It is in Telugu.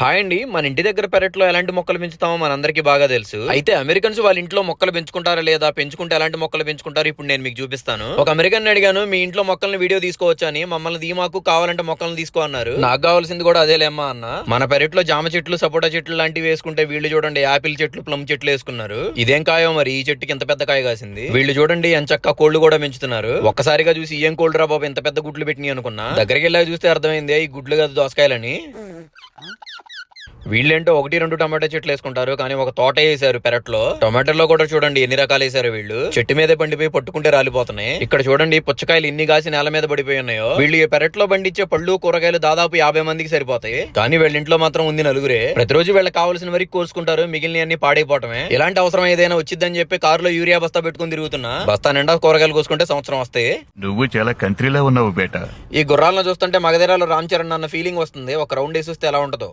హాయ్ అండి. మన ఇంటి దగ్గర పెరట్లో ఎలాంటి మొక్కలు పెంచుతామో మనందరికీ బాగా తెలుసు. అయితే అమెరికన్స్ వాళ్ళ ఇంట్లో మొక్కలు పెంచుకుంటారా లేదా? పెంచుకుంటే ఎలాంటి మొక్కలు పెంచుకుంటారు? ఇప్పుడు నేను మీకు చూపిస్తాను. ఒక అమెరికన్ అడిగాను మీ ఇంట్లో మొక్కల్ని వీడియో తీసుకోవచ్చు? అని. మమ్మల్ని దీమాకు కావాలంటే మొక్కలను తీసుకో అన్నారు. నాకు కావాల్సింది కూడా అదేలేమ్మా అన్న. మన పెరట్లో జామ చెట్లు సపోటా చెట్లు లాంటివి వేసుకుంటే వీళ్ళు చూడండి యాపిల్ చెట్లు ప్లమ్ చెట్లు వేసుకున్నారు. ఇదేం కాయో మరి? ఈ చెట్టుకి ఎంత పెద్ద కాయ కాసింది? వీళ్ళు చూడండి ఎంచక్క కోళ్ళు కూడా పెంచుతున్నారు. ఒక్కసారిగా చూసి ఏం కోళ్ళు రా బాబు? ఎంత పెద్ద గుడ్లు పెట్టినాయి అనుకున్నా. దగ్గరికి వెళ్ళా చూస్తే అర్థమైంది ఈ గుడ్లు కాదు దోసకాయలని. వీళ్ళేంటో ఒకటి రెండు టమాటా చెట్లు వేసుకుంటారు కానీ ఒక తోట వేసారు పెరట్లో. టొమాటోలో కూడా చూడండి ఎన్ని రకాలు వేసారు వీళ్ళు. చెట్టు మీదే పండిపోయి పట్టుకుంటే రాలిపోతున్నాయి. ఇక్కడ చూడండి పుచ్చకాయలు ఇన్ని కాసి నేల మీద పడిపోయి ఉన్నాయో. వీళ్ళు ఈ పెరట్లో పండించే పళ్ళు కూరగాయలు దాదాపు యాభై మందికి సరిపోతాయి. కానీ వీళ్ళ ఇంట్లో మాత్రం ఉంది నలుగురే. ప్రతిరోజు వీళ్ళకి కావాల్సిన వరకు కోసుకుంటారు మిగిలిన అన్ని పాడైపోవటమే. ఇలాంటి అవసరం ఏదైనా వచ్చిందని చెప్పి కారులో యూరియా బస్తా పెట్టుకుని తిరుగుతున్నా. బస్తా నిండా కూరగాయలు కోసుకుంటే సంవత్సరం వస్తాయి నువ్వు చాలా కంట్రీలో ఉన్నావు బేటా. ఈ గుర్రాలను చూస్తుంటే మగధీరాలో రామ్ చరణ్ అన్న ఫీలింగ్ వస్తుంది. ఒక రౌండ్ వేసి వస్తే ఎలా ఉంటుందో.